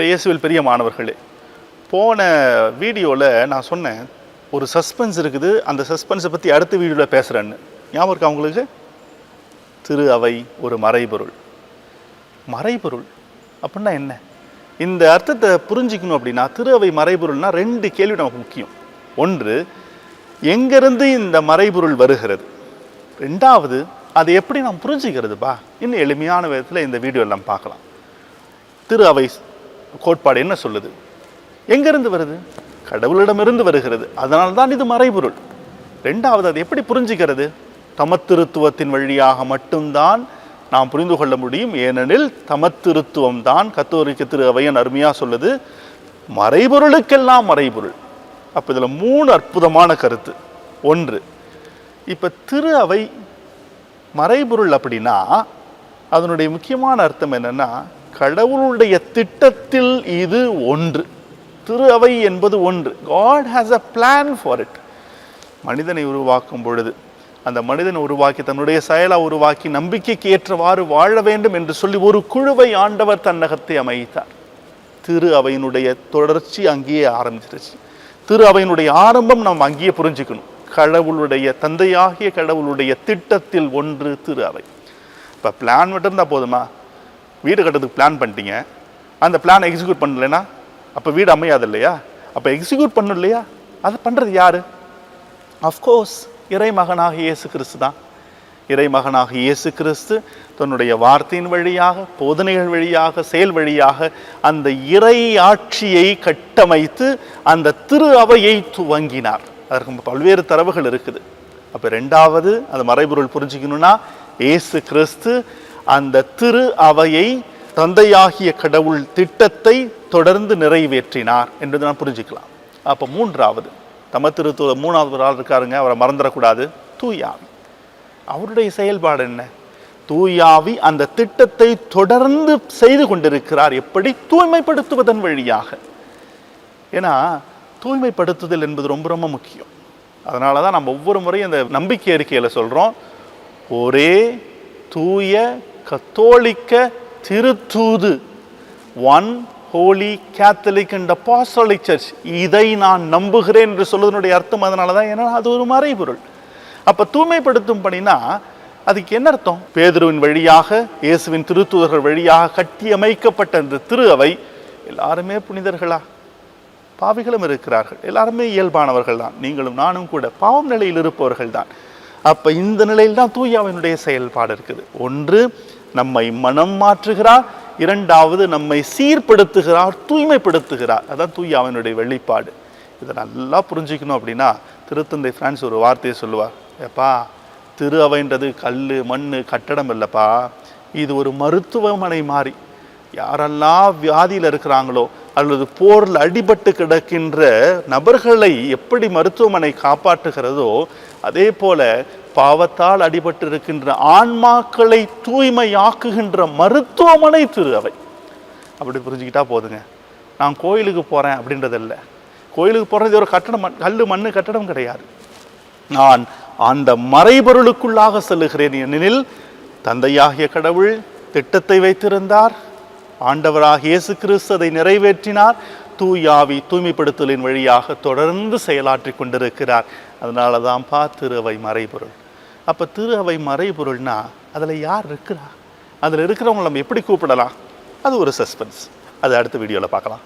இயேசுவில் பெரிய மாணவர்களே போன வீடியோவில் நான் சொன்னேன் ஒரு சஸ்பென்ஸ் இருக்குது அந்த சஸ்பென்ஸை பற்றி அடுத்த வீடியோவில் பேசுகிறேன்னு ஞாபகம் இருக்கா உங்களுக்கு? திரு அவை ஒரு மறைபொருள். மறைபொருள்? அப்படின்னா என்ன? இந்த அர்த்தத்தை புரிஞ்சிக்கணும் அப்படின்னா திரு அவை மறைபொருள்னால் ரெண்டு கேள்வி நமக்கு முக்கியம். ஒன்று எங்கேருந்து இந்த மறைபொருள் வருகிறது? ரெண்டாவது அதை எப்படி நாம் புரிஞ்சுக்கிறதுப்பா? இன்னும் எளிமையான விதத்தில் இந்த வீடியோ எல்லாம் பார்க்கலாம். திரு அவை கோட்பாடு என்ன சொல்லுது? எங்கேருந்து வருது? கடவுளிடமிருந்து வருகிறது. அதனால் தான் இது மறைபொருள். ரெண்டாவது அது எப்படி புரிஞ்சுக்கிறது? தமத்திருத்துவத்தின் வழியாக மட்டும்தான் நாம் புரிந்து கொள்ள முடியும். ஏனெனில் தமத்திருத்துவம் தான் கத்தோரிக்க திரு அவையன் அருமையாக சொல்லுது மறைபொருளுக்கெல்லாம் மறைபொருள். அப்போ இதில் மூணு அற்புதமான கருத்து. ஒன்று இப்போ திரு அவை மறைபொருள் அப்படின்னா அதனுடைய முக்கியமான அர்த்தம் என்னன்னா கடவுளுடைய திட்டத்தில் இது ஒன்று. திரு அவை என்பது ஒன்று. God has a plan for it மனிதனை உருவாக்கும் பொழுது அந்த மனிதனை உருவாக்கி தன்னுடைய செயலா உருவாக்கி நம்பிக்கைக்கு ஏற்றவாறு வாழ வேண்டும் என்று சொல்லி ஒரு குழுவை ஆண்டவர் தன்னகத்தை அமைத்தார். திரு அவையினுடைய தொடர்ச்சி அங்கேயே ஆரம்பிச்சிருச்சு. திரு அவையினுடைய ஆரம்பம் நாம் அங்கேயே புரிஞ்சுக்கணும். கடவுளுடைய தந்தையாகிய கடவுளுடைய திட்டத்தில் ஒன்று திரு அவை. இப்போ பிளான் மட்டும்தான் போதுமா? வீடு கட்டுறதுக்கு பிளான் பண்ணிட்டீங்க. அந்த பிளான் எக்ஸிக்யூட் பண்ணலைன்னா அப்போ வீடு அமையாது இல்லையா? அப்போ எக்ஸிக்யூட் பண்ணும் இல்லையா அது பண்ணுறது யார்? அஃப்கோர்ஸ் இறைமகனாக இயேசு கிறிஸ்து தான். இறைமகனாக இயேசு கிறிஸ்து தன்னுடைய வார்த்தையின் வழியாக போதனைகள் வழியாக செயல் வழியாக அந்த இறை ஆட்சியை கட்டமைத்து அந்த திரு அவையை துவங்கினார். அதற்கு பல்வேறு தரவுகள் இருக்குது. அப்போ ரெண்டாவது அந்த மறைபொருள் புரிஞ்சுக்கணும்னா இயேசு கிறிஸ்து அந்த திரு அவையை தந்தையாகிய கடவுள் திட்டத்தை தொடர்ந்து நிறைவேற்றினார் என்று நாம் புரிஞ்சுக்கலாம். அப்போ மூன்றாவது தமத்திருத்துவ மூணாவது ஒரு ஆள் இருக்காருங்க அவரை மறந்துடக்கூடாது. தூயாவி. அவருடைய செயல்பாடு என்ன? தூயாவி அந்த திட்டத்தை தொடர்ந்து செய்து கொண்டிருக்கிறார். எப்படி? தூய்மைப்படுத்துவதன் வழியாக. ஏன்னா தூய்மைப்படுத்துதல் என்பது ரொம்ப ரொம்ப முக்கியம். அதனால தான் நம்ம ஒவ்வொரு முறையும் அந்த நம்பிக்கை அறிக்கையில் சொல்கிறோம் ஒரே தூய கத்தோலிக்க திருத்தூது. One holy catholic and apostolic church இதை நான் நம்புகிறேன் என்று சொல்வதனுடைய அர்த்தம் அதனால தான் ஏன்னா அது ஒரு மறைபொருள். அப்போ தூய்மைப்படுத்தும் பணினா அதுக்கு என்ன அர்த்தம்? பேதுருவின் வழியாக இயேசுவின் திருத்தூதர்கள் வழியாக கட்டி அமைக்கப்பட்ட இந்த திரு அவை எல்லாருமே புனிதர்களா? பாவிகளும் இருக்கிறார்கள். எல்லாருமே இயல்பானவர்கள் தான் நீங்களும் நானும் கூட பாவம் நிலையில் இருப்பவர்கள் தான் அப்போ இந்த நிலையில் தான் தூயாவினுடைய செயல்பாடு இருக்குது. ஒன்று நம்மை மனம் மாற்றுகிறார். இரண்டாவது நம்மை சீர்படுத்துகிறார் தூய்மைப்படுத்துகிறார். அதான் தூயாவினுடைய வெளிப்பாடு. இதை நல்லா புரிஞ்சுக்கணும் அப்படின்னா திருத்தந்தை பிரான்ஸ் ஒரு வார்த்தையை சொல்லுவார். ஏப்பா திரு அவைன்றது கல் மண் கட்டடம் இல்லைப்பா. இது ஒரு மருத்துவமனை மாதிரி யாரெல்லாம் வியாதியில் இருக்கிறாங்களோ அல்லது போரில் அடிபட்டு கிடக்கின்ற நபர்களை எப்படி மருத்துவமனை காப்பாற்றுகிறதோ அதே போல பாவத்தால் அடிபட்டு இருக்கின்ற ஆன்மாக்களை தூய்மையாக்குகின்ற மருத்துவமனை திரு அவை. அப்படி புரிஞ்சுக்கிட்டா போதுங்க. நான் கோயிலுக்கு போகிறேன் அப்படின்றது இல்லை கோயிலுக்கு போகிறது ஒரு கட்டடம் கல் மண் கட்டடம் கிடையாது. நான் அந்த மறைபொருளுக்குள்ளாக செல்லுகிறேன் ஏனெனில் தந்தையாகிய கடவுள் திட்டத்தை வைத்திருந்தார். ஆண்டவராக இயேசு கிறிஸ்து அதை நிறைவேற்றினார். தூயாவி தூய்மைப்படுத்தலின் வழியாக தொடர்ந்து செயலாற்றி கொண்டிருக்கிறார். அதனால தான் பா திரு அவை மறைபொருள். அப்போ திரு அவை மறைபொருள்னா அதில் யார் இருக்கிறா? அதில் இருக்கிறவங்க நம்ம எப்படி கூப்பிடலாம்? அது ஒரு சஸ்பென்ஸ் அது அடுத்த வீடியோவில் பார்க்கலாம்.